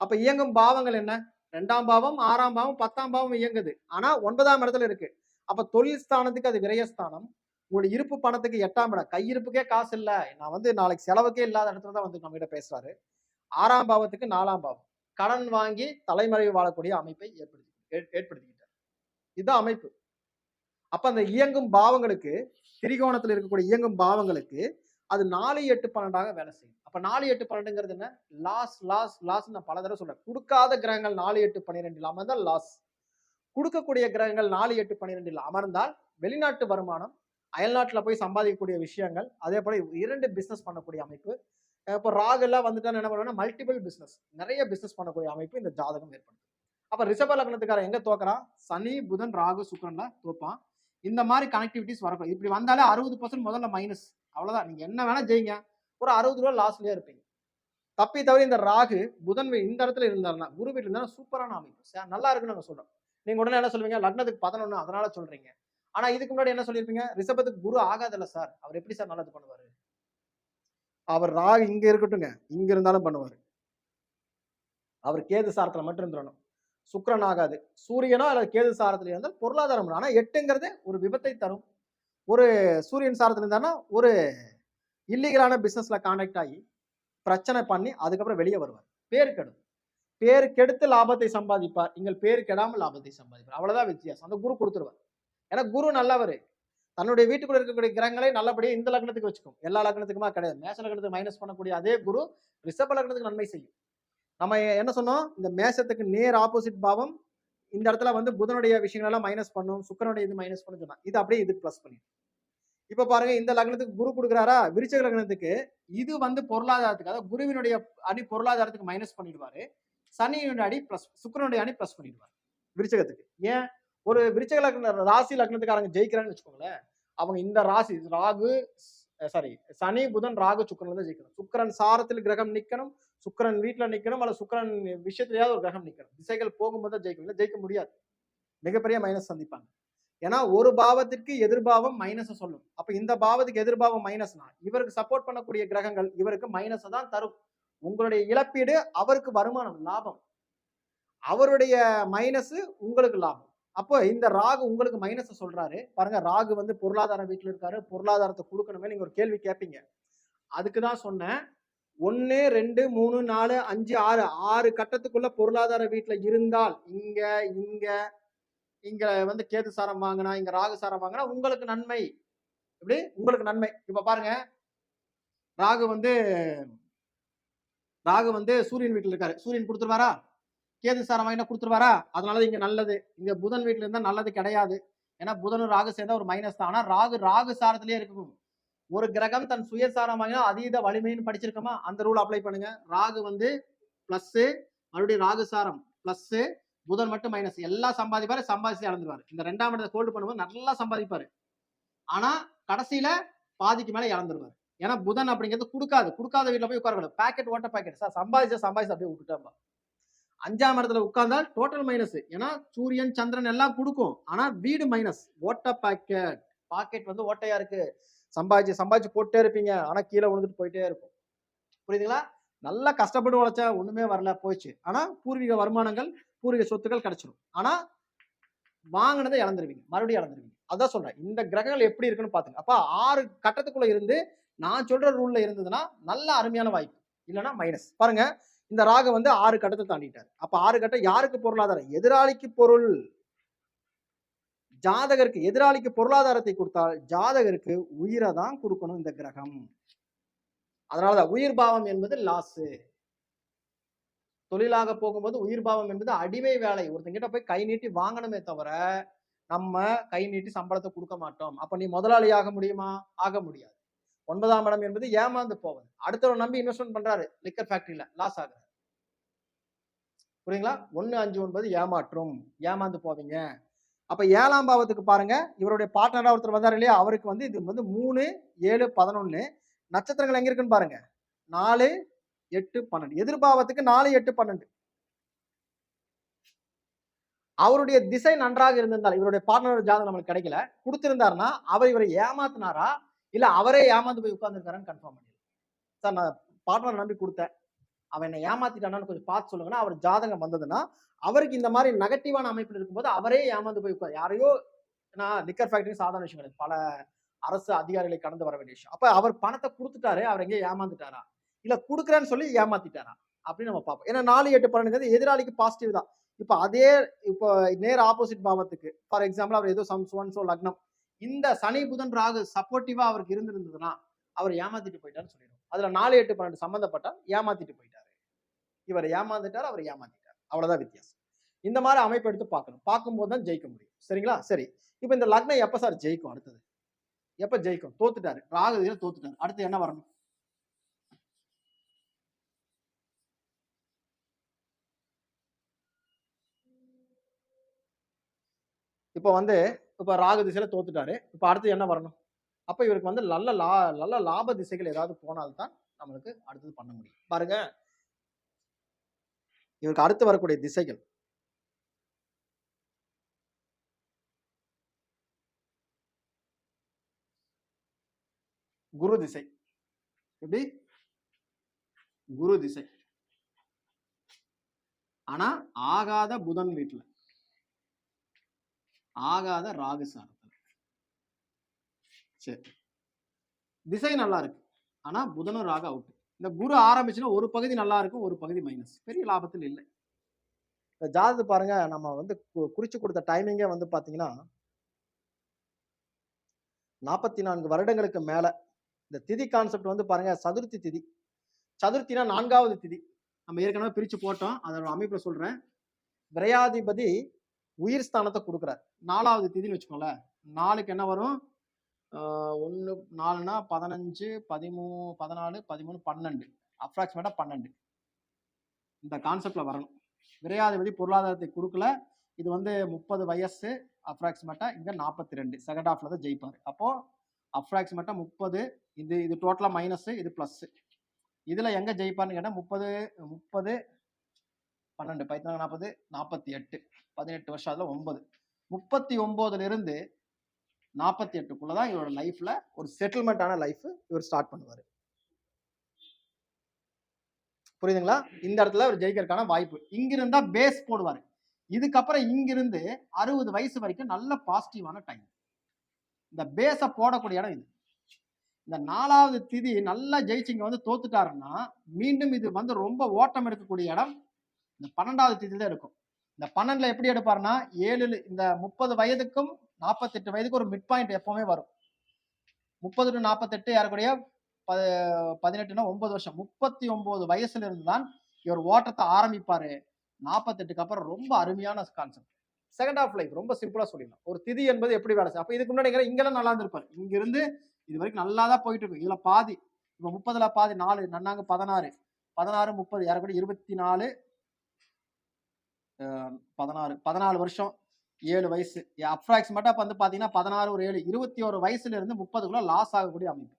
A: அப்ப இயங்கும் பாவங்கள் என்ன? ரெண்டாம் பாவம் ஆறாம் பாவம் பத்தாம் பாவம் இயங்குது. ஆனா ஒன்பதாம் இடத்துல இருக்கு. அப்ப தொழில் ஸ்தானத்துக்கு அது விரயஸ்தானம் உங்களுடைய இருப்பு பணத்துக்கு எட்டாம் இடம். கையிருப்புக்கே காசு இல்ல. நான் வந்து நாளைக்கு செலவுக்கே இல்லாத இடத்துல தான் வந்து நம்ம கிட்ட பேசுறாரு. ஆறாம் பாவத்துக்கு நாலாம் பாவம். கடன் வாங்கி தலைமறைவு வாழக்கூடிய அமைப்பை ஏற்படுத்தி ஏற்படுத்தி இதுதான் அமைப்பு. அப்ப அந்த இயங்கும் பாவங்களுக்கு திரிகோணத்தில் இருக்கக்கூடிய இயங்கும் பாவங்களுக்கு அது நாலு எட்டு பன்னெண்டாக வேலை செய்யும். அப்ப நாலு எட்டு பன்னெண்டுங்கிறது என்ன? லாஸ் லாஸ் லாஸ் நான் பல தடவை சொல்றேன். கொடுக்காத கிரகங்கள் நாலு எட்டு பன்னிரெண்டில் அமர்ந்தால் லாஸ் கொடுக்கக்கூடிய கிரகங்கள் நாலு எட்டு பன்னிரெண்டில் அமர்ந்தால் வெளிநாட்டு வருமானம் அயல்நாட்டில் போய் சம்பாதிக்கக்கூடிய விஷயங்கள் அதே போல இரண்டு பிசினஸ் பண்ணக்கூடிய அமைப்பு. இப்போ ராகு வந்துட்டா என்ன பண்ணுவோம்னா மல்டிபிள் பிசினஸ் நிறைய பிசினஸ் பண்ணக்கூடிய அமைப்பு இந்த ஜாதகம் ஏற்படுத்தும். அப்ப ரிஷப லக்னத்துக்காரன் எங்க தோக்குறான்? சனி புதன் ராகு சுக்கரன்ல தோப்பான். இந்த மாதிரி கனெக்டிவிட்டிஸ் வரக்கூடாது. இப்படி வந்தாலே அறுபது பர்சன்ட் முதல்ல மைனஸ் அவ்வளவுதான். நீங்க என்ன வேணா ஜெயிங்க. ஒரு அறுபது ரூபா லாஸ்ட்லேயே இருப்பீங்க. தப்பி தவிர இந்த ராகு புதன் இந்த இடத்துல இருந்தாருன்னா குரு வீட்டில் இருந்தாலும் சூப்பரான அமைப்பு. நல்லா இருக்குன்னு நாங்க சொல்றோம். நீங்க உடனே என்ன சொல்லுவீங்க லக்னத்துக்கு பதினொன்னு அதனால சொல்றீங்க. ஆனா இதுக்கு முன்னாடி என்ன சொல்லியிருப்பீங்க? ரிஷபத்துக்கு குரு ஆகாதல்ல சார். அவர் எப்படி சார் நல்லது பண்ணுவாரு? அவர் ராகு இங்க இருக்கட்டுங்க இங்க இருந்தாலும் பண்ணுவாரு. அவர் கேது சாரத்துல மட்டும் இருந்துடணும் சுக்கிரன் ஆகாது. சூரியனோ அல்லது கேது சாரத்தில் இருந்தால் பொருளாதாரம் ஆனால் எட்டுங்கிறது ஒரு விபத்தை தரும். ஒரு சூரியன் சாரத்தில் இருந்தானா ஒரு இல்லீகலான பிஸ்னஸில் கான்டாக்ட் ஆகி பிரச்சனை பண்ணி அதுக்கப்புறம் வெளியே வருவார். பேர் கெடும். பேர் கெடுத்து லாபத்தை சம்பாதிப்பார். நீங்கள் பேர் கெடாமல் லாபத்தை சம்பாதிப்பார். அவ்வளோதான் வித்தியாசம். அந்த குரு கொடுத்துருவார். ஏன்னா குரு நல்லவர். தன்னுடைய வீட்டுக்குள்ள இருக்கக்கூடிய கிரகங்களை நல்லபடியாக இந்த லக்னத்துக்கு வச்சுக்கும். எல்லா லக்னத்துக்குமா கிடையாது. மேச லக்னத்துக்கு மைனஸ் பண்ணக்கூடிய அதே குரு ரிஷப லக்னத்துக்கு நன்மை செய்யும். நம்ம என்ன சொன்னோம்? இந்த மேசத்துக்கு நேர் ஆப்போசிட் பாவம் இந்த இடத்துல வந்து புதனுடைய விஷயங்களெல்லாம் மைனஸ் பண்ணும் சுக்கரனுடைய இது மைனஸ் பண்ணு சொன்னா இது அப்படியே இதுக்கு ப்ளஸ் பண்ணி இப்ப பாருங்க இந்த லக்னத்துக்கு குரு கொடுக்குறாரா? விருச்சக லக்னத்துக்கு. இது வந்து பொருளாதாரத்துக்கு அதாவது குருவினுடைய அணி பொருளாதாரத்துக்கு மைனஸ் பண்ணிடுவாரு. சனியினுடைய அடி பிளஸ் சுக்கரனுடைய அணி பிளஸ் பண்ணிடுவார். விருச்சகத்துக்கு. ஏன்? ஒரு விருச்சக லக்ன ராசி லக்னத்துக்காரங்க ஜெயிக்கிறான்னு வச்சுக்கோங்களேன். அவங்க இந்த ராசி ராகு சாரி சனி புதன் ராகு சுக்கரன் தான் ஜெயிக்கணும். சுக்கரன் சாரத்தில் கிரகம் நிக்கணும். சுக்கரன் வீட்டில் நிக்கணும் அல்ல சுக்கரன் விஷயத்துலையாவது ஒரு கிரகம் நிற்கணும் திசைகள் போகும்போது தான் ஜெயிக்கணும். ஜெயிக்க முடியாது. மிகப்பெரிய மைனஸ் சந்திப்பாங்க. ஏன்னா ஒரு பாவத்திற்கு எதிர்பாவம் மைனஸை சொல்லும். அப்போ இந்த பாவத்துக்கு எதிர்பாவம் மைனஸ்னா இவருக்கு சப்போர்ட் பண்ணக்கூடிய கிரகங்கள் இவருக்கு மைனஸை தான் தரும். உங்களுடைய இழப்பீடு அவருக்கு வருமானம் லாபம். அவருடைய மைனஸ் உங்களுக்கு லாபம். அப்போ இந்த ராகு உங்களுக்கு மைனஸை சொல்றாரு. பாருங்க ராகு வந்து பொருளாதார வீட்டில் இருக்காரு. பொருளாதாரத்தை கொடுக்கணுமே நீங்க ஒரு கேள்வி கேட்பீங்க அதுக்கு தான் சொன்னேன். ஒன்று ரெண்டு மூணு நாலு அஞ்சு ஆறு. ஆறு கட்டத்துக்குள்ள பொருளாதார வீட்டில் இருந்தால் இங்கே இங்கே இங்கே வந்து கேது சாரம் வாங்கினா இங்கே ராகு சாரம் வாங்கினா உங்களுக்கு நன்மை. இப்படி உங்களுக்கு நன்மை. இப்போ பாருங்க. ராகு வந்து ராகு வந்து சூரியன் வீட்டில் இருக்காரு. சூரியன் கொடுத்துருவாரா? கேது சாரம் வாங்கினா கொடுத்துருவாரா? அதனால இங்கே நல்லது. இங்கே புதன் வீட்டில் இருந்தால் நல்லது கிடையாது. ஏன்னா புதனும் ராகு சேர்ந்தா ஒரு மைனஸ் தான். ஆனால் ராகு ராகு சாரத்திலேயே இருக்கும் ஒரு கிரகம் தன் சுயசாரம் வாங்கினா அதீத வலிமைன்னு படிச்சிருக்கோமா? அந்த ரூல் அப்ளை பண்ணுங்க. ராகு வந்து பிளஸ் மறுபடியும் ராகு சாரம் பிளஸ் புதன் மட்டும் மைனஸ் எல்லாம் சம்பாதிப்பாரு சம்பாதிச்சு இழந்துருவாரு. இந்த ரெண்டாம் இடத்தை ஹோல்டு பண்ணும்போது நல்லா சம்பாதிப்பாரு. ஆனா கடைசியில பாதிக்கு மேல இழந்துருவாரு. ஏன்னா புதன் அப்படிங்கிறது கொடுக்காது. கொடுக்காத வீட்டுல போய் உட்காரக்கூடாது பாக்கெட் ஓட்ட பாக்கெட் சார் சம்பாதிச்சா சம்பாதிச்சு அப்படியே விட்டுட்டாம்பா. அஞ்சாம் இடத்துல உட்கார்ந்தால் டோட்டல் மைனஸ் ஏன்னா சூரியன் சந்திரன் எல்லாம் கொடுக்கும். ஆனா வீடு மைனஸ் ஓட்ட பாக்கெட் பாக்கெட் வந்து ஓட்டையா இருக்கு. சம்பாதிச்சு சம்பாதிச்சு போட்டே இருப்பீங்க. ஆனால் கீழே விழுந்துட்டு போயிட்டே இருக்கும். புரியுதுங்களா? நல்லா கஷ்டப்பட்டு உழைச்சா ஒன்றுமே வரல போயிடுச்சு ஆனால் பூர்வீக வருமானங்கள் பூர்வீக சொத்துக்கள் கிடைச்சிடும் ஆனால் வாங்கினதை இழந்துருவீங்க. மறுபடியும் இழந்துருவீங்க. அதான் சொல்கிறேன் இந்த கிரகங்கள் எப்படி இருக்குன்னு பார்த்துங்க அப்போ ஆறு கட்டத்துக்குள்ளே இருந்து நான் சொல்கிற ரூலில் இருந்ததுன்னா நல்ல அருமையான வாய்ப்பு. இல்லைன்னா மைனஸ் பாருங்க. இந்த ராகு வந்து ஆறு கட்டத்தை தாண்டிட்டார். அப்போ ஆறு கட்டம் யாருக்கு பொருளாதாரம்? எதிராளிக்கு பொருள். ஜாதகருக்கு எதிராளிக்கு பொருளாதாரத்தை கொடுத்தால் ஜாதகருக்கு உயிரை தான் கொடுக்கணும் இந்த கிரகம். அதனாலதான் உயிர் பாவம் என்பது லாஸ் தொழிலாக போகும்போது உயிர் பாவம் என்பது அடிமை வேலை. ஒருத்தங்கிட்ட போய் கை நீட்டி வாங்கணுமே தவிர நம்ம கை நீட்டி சம்பளத்தை கொடுக்க மாட்டோம். அப்ப நீ முதலாளி ஆக முடியுமா? ஆக முடியாது. ஒன்பதாம் இடம் என்பது ஏமாந்து போவது. அடுத்தவரை நம்பி இன்வெஸ்ட்மெண்ட் பண்றாரு லிக்கர் ஃபேக்டரியில லாஸ் ஆகுது புரியுங்களா? ஒன்னு அஞ்சு ஒன்பது ஏமாற்றும். ஏமாந்து போவீங்க. அப்போ ஏழாம் பாவத்துக்கு பாருங்க இவருடைய பார்ட்னராக ஒருத்தர் வந்தார் இல்லையா? அவருக்கு வந்து இது வந்து மூணு ஏழு பதினொன்னு நட்சத்திரங்கள் எங்கே இருக்குன்னு பாருங்க. நாலு எட்டு பன்னெண்டு. எதிர்பாவத்துக்கு நாலு எட்டு பன்னெண்டு. அவருடைய திசை நன்றாக இருந்திருந்தால் இவருடைய பார்ட்னர் ஜாதகம் நம்மளுக்கு கிடைக்கல. கொடுத்திருந்தாருன்னா அவர் இவரை ஏமாத்தினாரா? இல்லை அவரே ஏமாந்து போய் உட்காந்துருக்காருன்னு கன்ஃபார்ம் பண்ணிடலாம் சார் நான் பார்ட்னர் நம்பி கொடுத்தேன். அவன் என்னை ஏமாத்திட்டானான்னு கொஞ்சம் பார்த்து சொல்லுங்கன்னா அவர் ஜாதகம் வந்ததுன்னா அவருக்கு இந்த மாதிரி நெகட்டிவான அமைப்பில் இருக்கும்போது அவரே ஏமாந்து போய் உட்கார். யாரையோ நான் லிக்கர் ஃபேக்டரி சாதாரண விஷயம் கிடையாது. பல அரசு அதிகாரிகளை கடந்து வர வேண்டிய விஷயம். அப்போ அவர் பணத்தை கொடுத்துட்டாரு அவர் எங்கேயோ ஏமாந்துட்டாரா? இல்லை கொடுக்குறேன்னு சொல்லி ஏமாத்திட்டாரா? அப்படின்னு நம்ம பார்ப்போம். ஏன்னா நாலு எட்டு பன்னெண்டுங்கிறது எதிராளிக்கு பாசிட்டிவ் தான். இப்போ அதே இப்போ நேர் ஆப்போசிட் பாவத்துக்கு ஃபார் எக்ஸாம்பிள் அவர் ஏதோ சம் ஒன் லக்னம். இந்த சனி புதன் ராகு சப்போர்ட்டிவா அவருக்கு இருந்திருந்ததுன்னா அவர் ஏமாத்திட்டு போயிட்டாருன்னு சொல்லிடும் அதுல நாலு எட்டு பன்னெண்டு சம்மந்தப்பட்டால் ஏமாத்திட்டு போயிட்டார். இவர் ஏமாந்துட்டார் அவர் ஏமாத்திட்டார். அவ்வளவுதான் வித்தியாசம். இந்த மாதிரி அமைப்பு எடுத்து பார்க்கணும். பார்க்கும்போது தான் ஜெயிக்க முடியும். சரிங்களா? சரி. இப்போ இந்த லக்னம் எப்ப சார் ஜெயிக்கும் அடுத்தது? எப்ப ஜெயிக்கும்? தோத்துட்டாரு. ராகுதியில் தோத்துட்டாரு. அடுத்து என்ன வரணும்? இப்போ வந்து இப்போ ராகு திசையில தோத்துட்டாரு. இப்போ அடுத்து என்ன வரணும்? அப்ப இவருக்கு வந்து நல்ல லா நல்ல லாப திசைகள் ஏதாவது போனால்தான் நம்மளுக்கு அடுத்தது பண்ண முடியும். பாருங்க. இவருக்கு அடுத்து வரக்கூடிய திசைகள். குரு திசை. எப்படி? குரு திசை. ஆனா ஆகாத புதன் வீட்டுல ஆகாத ராகு சாரத்துல. சரி. திசை நல்லா இருக்கு. ஆனா புதனும் ராகு அவுட் இந்த குரு ஆரம்பிச்சுன்னா ஒரு பகுதி நல்லா இருக்கும் ஒரு பகுதி மைனஸ் பெரிய லாபத்தில் இல்லை. இந்த ஜாதகத்தை பாருங்க நம்ம வந்து கு- குறிச்சு கொடுத்த டைமிங்கே வந்து பார்த்தீங்கன்னா நாற்பத்தி நான்கு வருடங்களுக்கு மேலே இந்த திதி கான்செப்ட் வந்து பாருங்க சதுர்த்தி திதி. சதுர்த்தினா நான்காவது திதி. நம்ம ஏற்கனவே பிரித்து போட்டோம் அதோட அமைப்பில் சொல்கிறேன் விரையாதிபதி உயிர் ஸ்தானத்தை கொடுக்குறார். நாலாவது திதின்னு வச்சுக்கோங்களேன். நாளுக்கு என்ன வரும்? ஒன்று நாலுனா பதினஞ்சு பதிமூ பதினாலு பதிமூணு பன்னெண்டு. அப்ராக்சிமேட்டாக பன்னெண்டு. இந்த கான்செப்டில் வரணும். விரையாதிபதி பொருளாதாரத்தை கொடுக்கல. இது வந்து முப்பது வயசு அப்ராக்சிமேட்டாக இங்கே நாற்பத்தி ரெண்டு செகண்ட் ஹாஃபில் தான் ஜெயிப்பார். அப்போது அப்ராக்சிமேட்டாக முப்பது இது இது டோட்டலாக மைனஸு இது ப்ளஸ்ஸு இதில் எங்கே ஜெயிப்பார்னு கேட்டால் முப்பது முப்பது பன்னெண்டு. பதினாலு நாற்பது நாற்பத்தி எட்டு. பதினெட்டு வருஷம் அதில் ஒன்பது. முப்பத்தி ஒம்போதுலேருந்து நாற்பத்தி எட்டுக்குள்ள தான் இவரோட லைஃப்ல ஒரு செட்டில்மெண்ட்டான லைஃப் இவர் ஸ்டார்ட் பண்ணுவார். புரியுதுங்களா? இந்த இடத்துல அவர் ஜெயிக்கிறதுக்கான வாய்ப்பு. இங்கிருந்தா பேஸ் போடுவார். இதுக்கப்புறம் இங்கிருந்து அறுபது வயசு வரைக்கும் நல்ல பாசிட்டிவான டைம் இந்த பேஸை போடக்கூடிய இடம் இது. இந்த நாலாவது திதி நல்லா ஜெயிச்சிங்க வந்து தோத்துட்டாருன்னா மீண்டும் இது வந்து ரொம்ப ஓட்டம் எடுக்கக்கூடிய இடம். இந்த பன்னெண்டாவது திதி தான் இருக்கும். இந்த பன்னெண்டுல எப்படி எடுப்பாருன்னா ஏழு இந்த முப்பது வயதுக்கும் நாற்பத்தெட்டு வயதுக்கு ஒரு மிட் பாயிண்ட் எப்பவுமே வரும். முப்பது டு நாற்பத்தெட்டு யாருக்கூடிய ப பதினெட்டுனா ஒன்பது வருஷம். முப்பத்தி ஒன்பது வயசுல இருந்து தான் இவர் ஓட்டத்தை ஆரம்பிப்பாரு. நாற்பத்தெட்டுக்கு அப்புறம் ரொம்ப அருமையான கான்செப்ட் செகண்ட் ஆஃப் லைஃப் ரொம்ப சிம்பிளா சொல்லிடலாம். ஒரு திதி என்பது எப்படி வேலை செய்யும் அப்ப இதுக்கு முன்னாடி இங்கெல்லாம் நல்லா இருந்திருப்பாரு. இங்க இருந்து இது வரைக்கும் நல்லா தான் போயிட்டு இருக்கும் இதுல பாதி இப்ப முப்பதுல பாதி நாலு நன்னாங்க பதினாறு. பதினாறு முப்பது யாருக்கூட இருபத்தி நாலு பதினாறு பதினாலு வருஷம் ஏழு வயசு. அப்ராக்சிமேட்டா வந்து பாத்தீங்கன்னா பதினாறு ஒரு ஏழு இருபத்தி ஒரு வயசுல இருந்து முப்பதுக்குள்ள லாஸ் ஆகக்கூடிய அமைப்பு.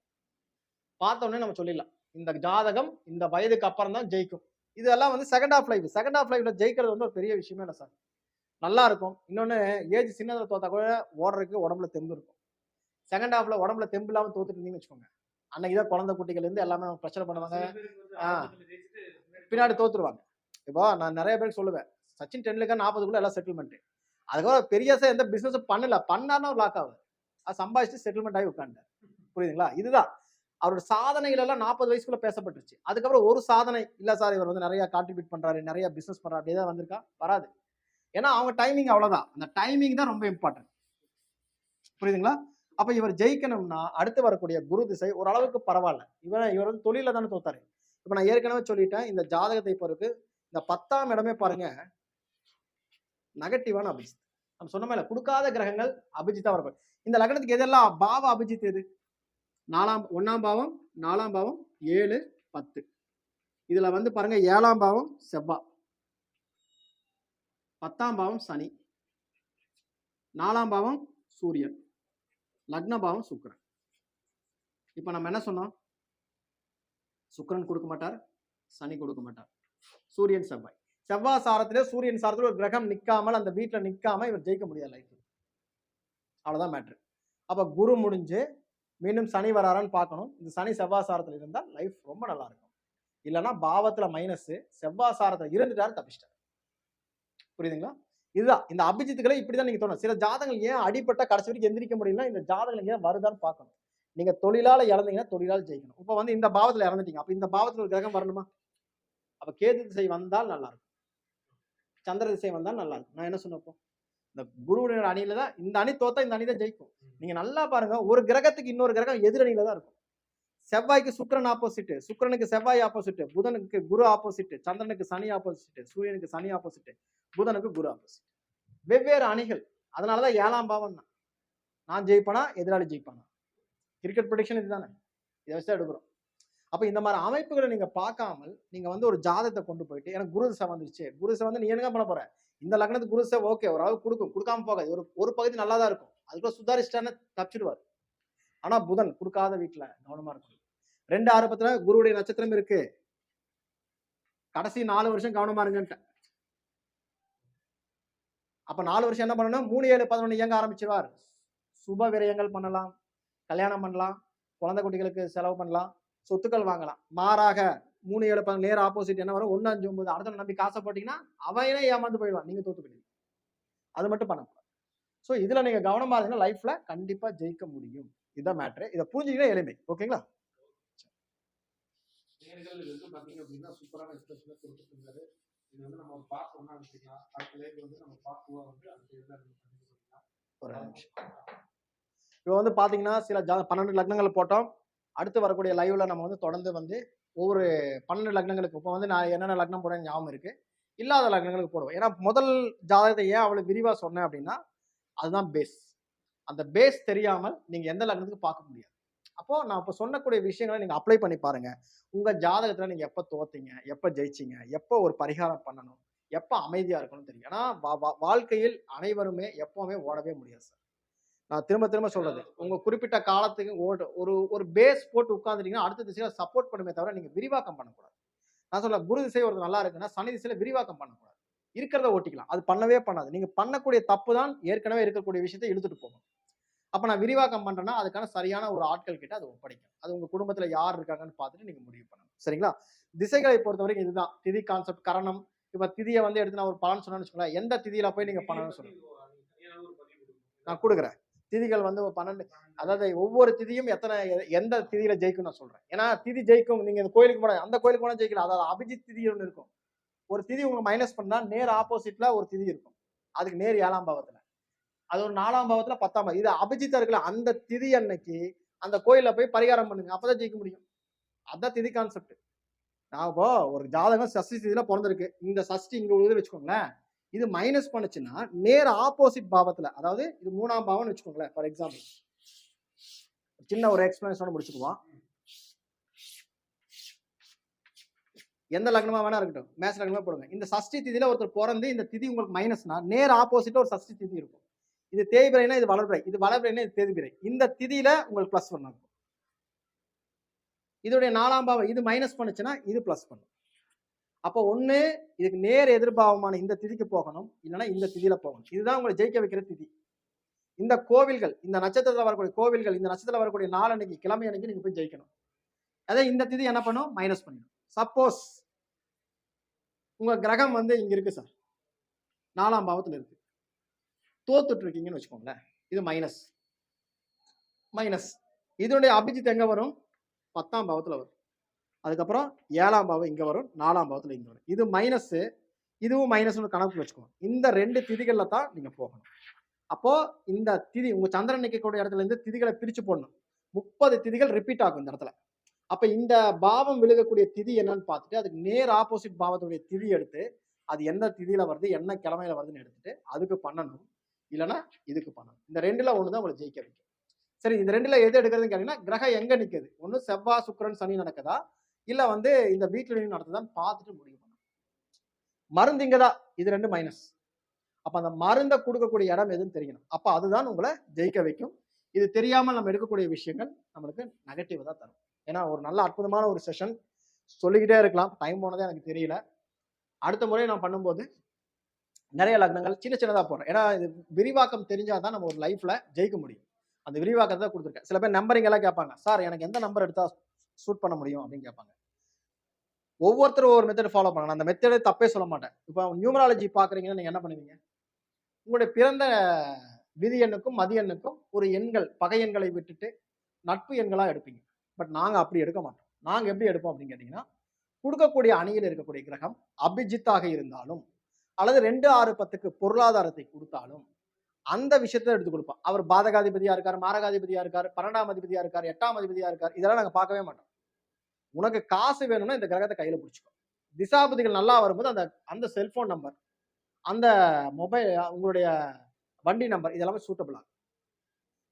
A: பார்த்த உடனே நம்ம சொல்லிடலாம். இந்த ஜாதகம் இந்த வயதுக்கு அப்புறம் தான் ஜெயிக்கும். இதெல்லாம் வந்து second of life second of லைஃப்ல ஜெயிக்கிறது வந்து ஒரு பெரிய விஷயமே இல்லை சார் நல்லா இருக்கும். இன்னொன்னு ஏஜ் சின்னதுல தோத்தா கூட ஓடுறதுக்கு உடம்புல தெம்பு இருக்கும். செகண்ட் ஹாஃப்ல உடம்புல தெம்பு இல்லாம தோத்துட்டு இருந்தீங்கன்னு வச்சுக்கோங்க. அன்னைக்கு தான் குழந்தை குட்டிகள் இருந்து எல்லாமே பிரச்சனை பண்ணுவாங்க. ஆ. பின்னாடி தோத்துருவாங்க. இப்போ நான் நிறைய பேருக்கு சொல்லுவேன். சச்சின் டெண்டுல்கர் நாற்பதுக்குள்ள எல்லாம் செட்டில்மெண்ட் அதுக்கப்புறம் பெரியாசா எந்த பிசினஸும் பண்ணல. பண்ணாருன்னா லாக் ஆகுது அது சம்பாதிச்சு செட்டில்மெண்ட் ஆகி உட்காண்டார் புரியுதுங்களா? இதுதான். அவரோட சாதனைகள் எல்லாம் நாற்பது வயசுக்குள்ள பேசப்பட்டுருச்சு. அதுக்கப்புறம் ஒரு சாதனை இல்லை சார் இவர் வந்து நிறைய கான்ட்ரிபியூட் பண்றாரு நிறைய பிசினஸ் பண்றாரு. அப்படியே தான் வந்திருக்கா? வராது. ஏன்னா அவங்க டைமிங் அவ்வளவுதான். அந்த டைமிங் தான் ரொம்ப இம்பார்ட்டன்ட் புரியுதுங்களா? அப்ப இவர் ஜெயிக்கணும்னா அடுத்து வரக்கூடிய குரு திசை ஓரளவுக்கு பரவாயில்ல. இவர் இவர் வந்து தொழில தானே தோத்தாரு. இப்ப நான் ஏற்கனவே சொல்லிட்டேன் இந்த ஜாதகத்தை பொறுத்து இந்த பத்தாம் இடமே பாருங்க நெகட்டிவான அபிஜித். நம்ம சொன்ன மாதிரி கொடுக்காத கிரகங்கள் அபிஜித்தா வரப்போம் இந்த லக்னத்துக்கு எதெல்லாம் பாவ அபிஜித் எது? நாலாம் ஒன்னாம் பாவம் நாலாம் பாவம் ஏழு பத்து. இதுல வந்து பாருங்க ஏழாம் பாவம் செவ்வா. பத்தாம் பாவம் சனி. நாலாம் பாவம் சூரியன். லக்ன பாவம் சுக்கரன். இப்ப நம்ம என்ன சொன்னோம்? சுக்கரன் கொடுக்க மாட்டார் சனி கொடுக்க மாட்டார். சூரியன் செவ்வாய். செவ்வாய் சாரத்திலே சூரியன் சாரத்தில் ஒரு கிரகம் நிற்காமல் அந்த வீட்டில் நிற்காம இவர் ஜெயிக்க முடியாது லைஃப் அவ்வளோதான் மேட்ரு அப்போ குரு முடிஞ்சு மீண்டும் சனி வராரான்னு பார்க்கணும். இந்த சனி செவ்வாய் சாரத்தில் இருந்தால் லைஃப் ரொம்ப நல்லா இருக்கும். இல்லைன்னா பாவத்தில் மைனஸ் செவ்வாய் சாரத்தில் இருந்துட்டாரு தப்பிச்சிட்டார். புரியுதுங்களா? இதுதான். இந்த அபிஜித்துக்களை இப்படி தான் நீங்கள் தோணும். சில ஜாதகங்கள் ஏன் அடிப்பட்ட கடைசி வரைக்கும் எந்திரிக்க முடியல இந்த ஜாதகங்கள் ஏன் வருதான்னு பார்க்கணும். நீங்கள் தொழிலால் இறந்தீங்கன்னா தொழிலால் ஜெயிக்கணும். இப்போ வந்து இந்த பாவத்தில் இறந்துட்டீங்க. அப்போ இந்த பாவத்தில் ஒரு கிரகம் வரணுமா? அப்போ கேது திசை வந்தால் நல்லாயிருக்கும் சந்திர திசை வந்தால் நல்லா இருக்கும். நான் என்ன சொன்னப்போ இந்த குருவுடைய அணியில தான் இந்த அணி தோத்தா இந்த அணி தான் ஜெயிக்கும். நீங்க நல்லா பாருங்க ஒரு கிரகத்துக்கு இன்னொரு கிரகம் எதிரணியில தான் இருக்கும். செவ்வாய்க்கு சுக்கிரன் ஆப்போசிட் சுக்கிரனுக்கு செவ்வாய் ஆப்போசிட் புதனுக்கு குரு ஆப்போசிட் சந்திரனுக்கு சனி ஆப்போசிட் சூரியனுக்கு சனி ஆப்போசிட் புதனுக்கு குரு ஆப்போசிட் வெவ்வேறு அணிகள். அதனாலதான் ஏழாம் பாவம் தான் நான் ஜெயிப்பனா எதிராளி ஜெயிப்பானா? கிரிக்கெட் ப்ரொடிக்ஷன் இதுதானே. இதை வச்சு தான் எடுக்கிறோம். அப்போ இந்த மாதிரி அமைப்புகளை நீங்க பார்க்காமல் நீங்க வந்து ஒரு ஜாதகத்தை கொண்டு போயிட்டு எனக்கு குரு திசை வந்துருச்சு குரு திசை வந்து நீ என்ன பண்ண போற? இந்த லக்னத்துக்கு குரு திசை ஓகே ஒரு அளவு கொடுக்கும் கொடுக்காம போகாது. ஒரு ஒரு பகுதி நல்லா தான் இருக்கும். அதுக்குள்ள சுதாரிச்சிட்டான்னு தப்பிச்சிடுவார். ஆனா புதன் கொடுக்காத வீட்டில் கவனமா இருக்கணும். ரெண்டு ஆறு பத்துல குருவுடைய நட்சத்திரம் இருக்கு. கடைசி நாலு வருஷம் கவனமா இருங்கன்ட்டேன். அப்ப நாலு வருஷம் என்ன பண்ணணும் மூணு ஏழு பதினொன்று இயங்க ஆரம்பிச்சிருவார். சுப விரயங்கள் பண்ணலாம் கல்யாணம் பண்ணலாம் குழந்தை குட்டிகளுக்கு செலவு பண்ணலாம். சொத்துக்கள் வாங்கலாம். மாறாக மூணு ஏழு பதினொன்று நேர் ஆப்போசிட் என்ன வரும்? ஒன்று அஞ்சு ஒன்பது. அடுத்த நம்பி காசை போட்டீங்கன்னா அவனே ஏமாந்து போயிடுவான். நீங்க தோத்து போயிடுவீங்க. அது மட்டும் பண்ணக்கூடாது. ஸோ இதுல நீங்க கவனமா இருந்தீங்கன்னா லைஃப்ல கண்டிப்பா ஜெயிக்க முடியும். இதான் மேட்ரு இதை புரிஞ்சுக்கிட்டா எளிமை. ஓகேங்களா
B: நேர்கள் வந்து அப்படின்னா சூப்பரான இது வந்து நம்ம வச்சுக்கலாம். அடுத்த வந்து வந்து
A: இப்போ வந்து சில ஜா பன்னெண்டு லக்னங்கள் போட்டோம். அடுத்து வரக்கூடிய லைவ்ல நம்ம வந்து தொடர்ந்து வந்து ஒவ்வொரு பன்னெண்டு லக்னங்களுக்கு இப்போ வந்து நான் என்னென்ன லக்னம் போடுறேன் ஞாபகம் இருக்கு. இல்லாத லக்னங்களுக்கு போடுவோம். ஏன்னா முதல் ஜாதகத்தை ஏன் அவ்வளவு விரிவா சொன்னேன் அப்படின்னா அதுதான் பேஸ் அந்த பேஸ் தெரியாமல் நீங்க எந்த லக்னத்துக்கு பார்க்க முடியாது. அப்போ நான் இப்போ சொன்னக்கூடிய விஷயங்களை நீங்க அப்ளை பண்ணி பாருங்க. உங்க ஜாதகத்துல நீங்க எப்ப தோத்தீங்க எப்ப ஜெயிச்சீங்க எப்போ ஒரு பரிகாரம் பண்ணணும் எப்ப அமைதியா இருக்கணும்னு தெரியும். ஏன்னா வா- வாழ்க்கையில் அனைவருமே எப்பவுமே ஓடவே முடியாது சார். நான் திரும்ப திரும்ப சொல்றது. உங்க குறிப்பிட்ட காலத்துக்கு ஒரு ஒரு பேஸ் போட்டு உட்காந்துட்டீங்கன்னா அடுத்த திசையில சப்போர்ட் பண்ணுமே தவிர நீங்க விரிவாக்கம் பண்ணக்கூடாது. நான் சொல்ல குரு திசை ஒரு நல்லா இருக்குன்னா சனி திசையில விரிவாக்கம் பண்ணக்கூடாது. இருக்கிறத ஓட்டிக்கலாம். அது பண்ணவே பண்ணாது. நீங்க பண்ணக்கூடிய தப்பு தான் ஏற்கனவே இருக்கக்கூடிய விஷயத்தை இழுத்துட்டு போகும். அப்ப நான் விரிவாக்கம் பண்றேன்னா அதுக்கான சரியான ஒரு ஆட்கள் கிட்ட அது ஒப்படைக்கும். அது உங்க குடும்பத்துல யார் இருக்காங்கன்னு பார்த்துட்டு நீங்க முடிவு பண்ணணும். சரிங்களா? திசைகளை பொறுத்த வரைக்கும் இதுதான். திதி கான்செப்ட் கரணம். இப்ப திதியை வந்து எடுத்து நான் ஒரு பலன் சொன்னேன்னு வச்சுக்கோங்களேன். எந்த திதியில போய் நீங்க பண்ணணும்னு சொல்லுங்க. நான் கொடுக்குறேன். திதிகள் வந்து பன்னெண்டு அதாவது ஒவ்வொரு திதியும் எத்தனை எந்த திதியில ஜெயிக்கும் நான் சொல்றேன். ஏன்னா திதி ஜெயிக்கும் நீங்க இந்த கோயிலுக்கு போனா அந்த கோயிலுக்கு போனா ஜெயிக்கலாம் அதாவது அபிஜித் திதி ஒன்று இருக்கும். ஒரு திதி உங்களுக்கு மைனஸ் பண்ணா நேர் ஆப்போசிட்ல ஒரு திதி இருக்கும். அதுக்கு நேர் ஏழாம் பாவத்துல. அது ஒரு நாலாம் பாவத்துல பத்தாம் பாவம் இது அபிஜித்தா இருக்குல்ல அந்த திதி அன்னைக்கு அந்த கோயில போய் பரிகாரம் பண்ணுங்க. அப்பதான் ஜெயிக்க முடியும். அதான் திதி கான்செப்ட் நான் இப்போ ஒரு ஜாதகம் சஷ்டி திதியில பிறந்திருக்கு. இந்த சஷ்டி இங்க உழுது வச்சுக்கோங்களேன். இது மைனஸ் பண்ணுச்சுன்னா நேர் ஆப்போசிட் பாவத்துல அதாவது இது மூணாம் பாவம்னு வச்சுக்கோங்களேன் ஃபார் எக்ஸாம்பிள் சின்ன ஒரு எக்ஸ்பிளனேஷனோட முடிச்சுக்குவோம் எந்த லக்னமா வேணா இருக்கட்டும். மேட்ச் லக்னமா போடுங்க. இந்த சஷ்டி திதியில ஒருத்தர் பிறந்து இந்த திதி உங்களுக்கு மைனஸ்னா நேர் ஆப்போசிட்ல ஒரு சஷ்டி திதி இருக்கும். இது தேய்பிரைனா இது வளர்பிரை இது வளர்பிரைனா இது தேதிபிரை இந்த திதியில உங்களுக்கு பிளஸ் பண்ணும் இதோடைய நாலாம் பாவம் இது மைனஸ் பண்ணுச்சுன்னா இது பிளஸ் பண்ணும். அப்போ ஒன்று இதுக்கு நேர் எதிர்பாவமான இந்த திதிக்கு போகணும் இல்லைன்னா இந்த திதியில போகணும். இதுதான் உங்களை ஜெயிக்க வைக்கிற திதி. இந்த கோவில்கள் இந்த நட்சத்திரத்தில் வரக்கூடிய கோவில்கள் இந்த நட்சத்திரத்தில் வரக்கூடிய நாள் அன்னைக்கு கிழமை அன்னைக்கு நீங்க போய் ஜெயிக்கணும். அதே இந்த திதி என்ன பண்ணும்? மைனஸ் பண்ணிடும். சப்போஸ் உங்க கிரகம் வந்து இங்க இருக்கு சார் நாலாம் பாவத்தில் இருக்கு. தோத்துட்டு இருக்கீங்கன்னு வச்சுக்கோங்களேன். இது மைனஸ் மைனஸ் இதனுடைய அபிஜித் எங்க வரும்? பத்தாம் பாவத்தில் வரும். அதுக்கப்புறம் ஏழாம் பாவம் இங்கே வரும் நாலாம் பாவத்தில் இங்கே வரும். இது மைனஸு இதுவும் மைனஸ்னு கணக்கு வச்சுக்கோங்க. இந்த ரெண்டு திதிகளில் தான் நீங்கள் போகணும். அப்போது இந்த திதி உங்கள் சந்திரன் நிற்கக்கூடிய இடத்துல இருந்து திதிகளை பிரித்து போடணும். முப்பது திதிகள் ரிப்பீட் ஆகும் இந்த இடத்துல. அப்போ இந்த பாவம் விழுகக்கூடிய திதி என்னன்னு பார்த்துட்டு அதுக்கு நேர் ஆப்போசிட் பாவத்துடைய திதி எடுத்து அது எந்த திதியில் வருது என்ன கிழமையில வருதுன்னு எடுத்துட்டு அதுக்கு பண்ணணும். இல்லைன்னா இதுக்கு பண்ணணும். இந்த ரெண்டில் ஒன்று தான் உங்களை ஜெயிக்க வைக்கும். சரி இந்த ரெண்டில் எது எடுக்கிறதுன்னு கேட்டிங்கன்னா கிரகம் எங்கே நிற்குது ஒன்று செவ்வாய் சுக்கிரன் சனி நடக்குதா? இல்ல வந்து இந்த வீட்டில் நடத்ததான் பார்த்துட்டு முடிவு பண்ணணும். மருந்து இங்கதான். இது ரெண்டு மைனஸ் அப்ப அந்த மருந்தை கொடுக்கக்கூடிய இடம் எதுன்னு தெரியணும். அப்ப அதுதான் உங்களை ஜெயிக்க வைக்கும். இது தெரியாமல் நம்ம எடுக்கக்கூடிய விஷயங்கள் நம்மளுக்கு நெகட்டிவ் தான் தரும். ஏன்னா ஒரு நல்ல அற்புதமான ஒரு செஷன் சொல்லிக்கிட்டே இருக்கலாம். டைம் போனதே எனக்கு தெரியல. அடுத்த முறை நான் பண்ணும்போது நிறைய லக்னங்கள் சின்ன சின்னதாக போகிறோம் ஏன்னா இது விரிவாக்கம் தெரிஞ்சாதான் நம்ம ஒரு லைஃப்பில் ஜெயிக்க முடியும். அந்த விரிவாக்கத்தை கொடுத்துருக்கேன். சில பேர் நம்பரிங் எல்லாம் கேட்பாங்க சார் எனக்கு எந்த நம்பர் எடுத்தால் ஷூட் பண்ண முடியும்? அப்படின்னு கேட்பாங்க. ஒவ்வொருத்தரும் ஒவ்வொரு மெத்தட் ஃபாலோ பண்ணலாம். அந்த மெத்தடே தப்பே சொல்ல மாட்டேன். இப்போ நியூமராலஜி பாக்குறீங்கன்னா நீங்கள் என்ன பண்ணுவீங்க? உங்களுடைய பிறந்த விதி எண்ணுக்கும் மதி எண்ணுக்கும் ஒரு எண்கள் பகை எண்களை விட்டுட்டு நட்பு எண்களாக எடுப்பீங்க. பட் நாங்கள் அப்படி எடுக்க மாட்டோம். நாங்கள் எப்படி எடுப்போம் அப்படின்னு கேட்டிங்கன்னா கொடுக்கக்கூடிய அணியில் இருக்கக்கூடிய கிரகம் அபிஜித்தாக இருந்தாலும் அல்லது ரெண்டு ஆறு பத்துக்கு பொருளாதாரத்தை கொடுத்தாலும் அந்த விஷயத்த எடுத்து கொடுப்போம். அவர் பாதகாதிபதியாக இருக்கார் மாரகாதிபதியாக இருக்கார் பன்னெண்டாம் அதிபதியாக இருக்கார் எட்டாம் அதிபதியாக இருக்கார் இதெல்லாம் நாங்கள் பார்க்கவே மாட்டோம். உனக்கு காசு வேணும்னா இந்த கிரகத்தை கையில் பிடிச்சிக்கோ. திசாபதிகள் நல்லா வரும்போது அந்த அந்த செல்ஃபோன் நம்பர் அந்த மொபைல் உங்களுடைய வண்டி நம்பர் இதெல்லாமே சூட்டபிள் ஆகும்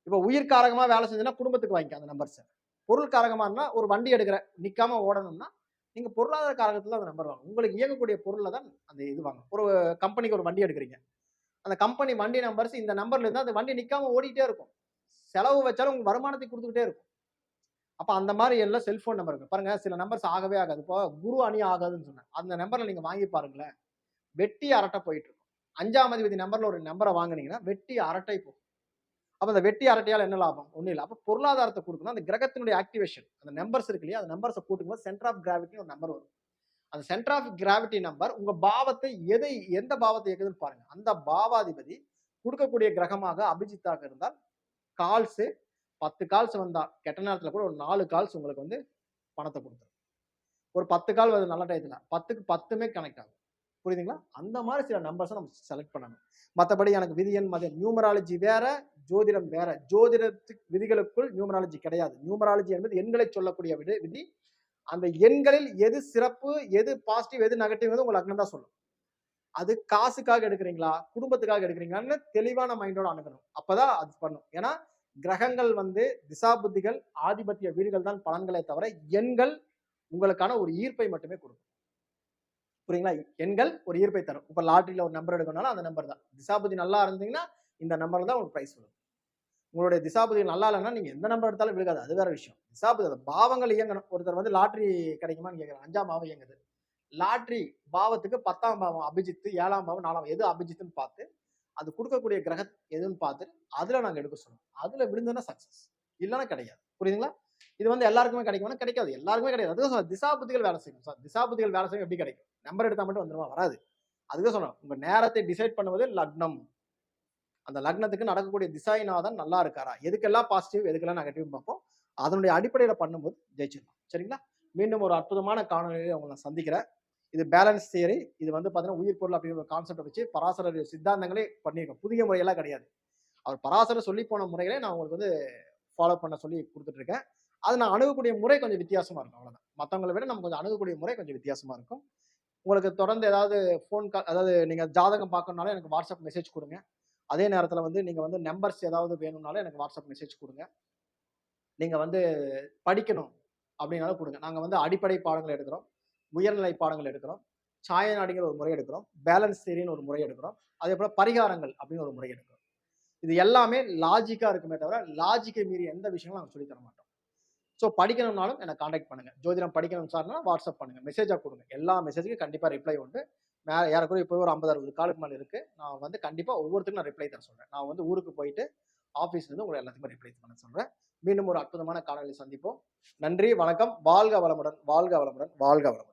A: இப்போ உயிர்காரகமாக வேலை செஞ்சதுன்னா குடும்பத்துக்கு வாங்கிக்க அந்த நம்பர்ஸை பொருள் காரகமா இருந்தால் ஒரு வண்டி எடுக்கிற நிற்காம ஓடணும்னா நீங்கள் பொருளாதார காரகத்தில் அந்த நம்பர் வாங்க உங்களுக்கு இயங்கக்கூடிய பொருளில் தான் அந்த இது வாங்க ஒரு கம்பெனிக்கு ஒரு வண்டி எடுக்கிறீங்க. அந்த கம்பெனி வண்டி நம்பர்ஸ் இந்த நம்பர்ல இருந்தால் அந்த வண்டி நிற்காம ஓடிட்டே இருக்கும். செலவு வச்சாலும் உங்கள் வருமானத்தை கொடுத்துக்கிட்டே இருக்கும். அப்போ அந்த மாதிரி எல்லாம் செல்ஃபோன் நம்பர் இருக்கு. பாருங்க சில நம்பர்ஸ் ஆகவே ஆகாது. இப்போ குரு அணி ஆகாதுன்னு சொன்னேன். அந்த நம்பரில் நீங்கள் வாங்கி பாருங்களேன். வெட்டி அரட்டை போயிட்டு இருக்கும். அஞ்சாம் அதிபதி நம்பரில் ஒரு நம்பரை வாங்கினீங்கன்னா வெட்டி அரட்டை போகும். அப்போ அந்த வெட்டி அரட்டையால என்ன லாபம்? ஒன்றும் இல்லை. அப்போ பொருளாதாரத்தை கொடுக்கணும் அந்த கிரகத்தினுடைய ஆக்டிவேஷன் அந்த நம்பர்ஸ் இருக்கு இல்லையா? அந்த நம்பர்ஸை கூட்டும்போது சென்டர் ஆஃப் கிராவிட்டி ஒரு நம்பர் வரும். அந்த சென்டர் ஆஃப் கிராவிட்டி நம்பர் உங்கள் பாவத்தை எதை எந்த பாவத்தை இயக்குதுன்னு பாருங்கள் அந்த பாவாதிபதி கொடுக்கக்கூடிய கிரகமாக அபிஜித்தாக இருந்தால் கால்ஸு பத்து கால்ஸ் வந்தா கெட்ட நேரத்துல கூட ஒரு நாலு கால்ஸ் உங்களுக்கு வந்து பணத்தை கொடுத்துரும். ஒரு பத்து கால் வருது நல்ல டயத்துல பத்துக்கு பத்துமே கனெக்ட் ஆகும். புரியுதுங்களா? அந்த மாதிரி சில நம்பர்ஸை நம்ம செலக்ட் பண்ணணும். மற்றபடி எனக்கு விதியன் மத நியூமராலஜி வேற ஜோதிடம் வேற. ஜோதிடத்துக்கு விதிகளுக்குள் நியூமராலஜி கிடையாது. நியூமராலஜி என்பது எண்களை சொல்லக்கூடிய விதி விதி. அந்த எண்களில் எது சிறப்பு எது பாசிட்டிவ் எது நெகட்டிவ் உங்களுக்கு லக்னம் தான் சொல்லும். அது காசுக்காக எடுக்கிறீங்களா? குடும்பத்துக்காக எடுக்கிறீங்களான்னு தெளிவான மைண்டோட அணுகணும். அப்பதான் அது பண்ணும். ஏன்னா கிரகங்கள் வந்து திசாபுத்திகள் ஆதிபத்திய வீடுகள் தான் பலன்களே தவிர எண்கள் உங்களுக்கான ஒரு ஈர்ப்பை மட்டுமே கொடுக்கும். புரியுங்களா? எண்கள் ஒரு ஈர்ப்பை தரும். இப்போ லாட்ரியில் ஒரு நம்பர் எடுக்கணும்னாலும் அந்த நம்பர் தான். திசாபுதி நல்லா இருந்தீங்கன்னா இந்த நம்பர் தான் உங்களுக்கு ப்ரைஸ் வரும். உங்களுடைய திசாபுதி நல்லா இல்லைன்னா நீங்கள் எந்த நம்பர் எடுத்தாலும் விழுகாது. அது வேற விஷயம். திசாபுதி அந்த பாவங்கள் இயங்கணும். ஒருத்தர் வந்து லாட்ரி கிடைக்குமான்னு கேட்கறாங்க அஞ்சாம் பாவம் இயங்குது. லாட்ரி பாவத்துக்கு பத்தாம் பாவம் அபிஜித்து ஏழாம் பாவம் நாலாம் எது அபிஜித்துன்னு பார்த்து அது கொடுக்கக்கூடிய கிரக எதுன்னு பார்த்து அதுல நாங்க எடுக்க சொல்லுவோம் அதுல விழுந்தோன்னா சக்சஸ் இல்லைன்னா கிடையாது. புரியுதுங்களா? இது வந்து எல்லாருக்குமே கிடைக்கும்னா கிடைக்காது. எல்லாருக்குமே கிடையாது. அதுக்கு சொல்ல திசாபுத்திகள் வேலை செய்யும். சார் திசாபுத்திகள் வேலை செய்யும் எப்படி கிடைக்கும்? நம்பர் எடுத்தா மட்டும் வந்துருமா? வராது. அதுக்கு சொன்னோம் உங்க நேரத்தை டிசைட் பண்ணுவது லக்னம். அந்த லக்னத்துக்கு நடக்கக்கூடிய திசாயினாதான் நல்லா இருக்காரா? எதுக்கெல்லாம் பாசிட்டிவ் எதுக்கெல்லாம் நெகட்டிவ் பார்ப்போம். அதனுடைய அடிப்படையில் பண்ணும்போது ஜெயிச்சிடலாம். சரிங்களா? மீண்டும் ஒரு அற்புதமான காணொலியை உங்களை நான் சந்திக்கிறேன். இது பேலன்ஸ் தியரி இது வந்து பார்த்தீங்கன்னா உயிர் பொருள் அப்படிங்கிற ஒரு கான்செப்டை வச்சு பராசர சித்தாந்தங்களே பண்ணியிருக்கோம் புதிய முறையெல்லாம் கிடையாது. அவர் பராசர சொல்லி போன முறைகளே நான் உங்களுக்கு வந்து ஃபாலோ பண்ண சொல்லி கொடுத்துட்டு இருக்கேன் அது நான் அணுகக்கூடிய முறை கொஞ்சம் வித்தியாசமா இருக்கும் அவ்வளவுதான். மற்றவங்களை விட நம்ம கொஞ்சம் அணுகக்கூடிய முறை கொஞ்சம் வித்தியாசமா இருக்கும். உங்களுக்கு தொடர்ந்து ஏதாவது ஃபோன் கால் அதாவது நீங்கள் ஜாதகம் பார்க்கணுனாலும் எனக்கு வாட்ஸ்அப் மெசேஜ் கொடுங்க. அதே நேரத்தில் வந்து நீங்கள் வந்து நம்பர்ஸ் ஏதாவது வேணும்னாலும் எனக்கு வாட்ஸ்அப் மெசேஜ் கொடுங்க. நீங்கள் வந்து படிக்கணும் அப்படின்னாலும் கொடுங்க. நாங்கள் வந்து அடிப்படை பாடங்கள் எடுக்கிறோம். உயர்நிலை பாடங்கள் எடுக்கிறோம். சாய நாடிங்கிற ஒரு முறை எடுக்கிறோம். பேலன்ஸ் தேரின்னு ஒரு முறை எடுக்கிறோம். அதே போல் பரிகாரங்கள் அப்படின்னு ஒரு முறை எடுக்கிறோம். இது எல்லாமே லாஜிக்காக இருக்குமே தவிர லாஜிக்கை மீறி எந்த விஷயங்களும் நாங்கள் சொல்லித் தர மாட்டோம். ஸோ படிக்கணும்னாலும் என்னை காண்டாக்ட் பண்ணுங்க. ஜோதிடம் படிக்கணும் சார்னா வாட்ஸ்அப் பண்ணுங்க. மெசேஜாக கொடுங்க. எல்லா மெசேஜுக்கும் கண்டிப்பாக ரிப்ளை உண்டு. மேலே யாருக்கும் இப்போ ஒரு ஐம்பது அறுபது காலுக்கு மேலே இருக்குது நான் வந்து கண்டிப்பாக ஒவ்வொருத்தருக்கும் நான் ரிப்ளை தர சொல்கிறேன் நான் வந்து ஊருக்கு போயிட்டு ஆஃபீஸ்லேருந்து உங்களை எல்லாத்துக்குமே ரிப்ளை பண்ண சொல்கிறேன் மீண்டும் ஒரு அற்புதமான காணொலி சந்திப்போம். நன்றி வணக்கம். வாழ்க வளமுடன் வாழ்க வளமுடன் வாழ்க வளமுடன்.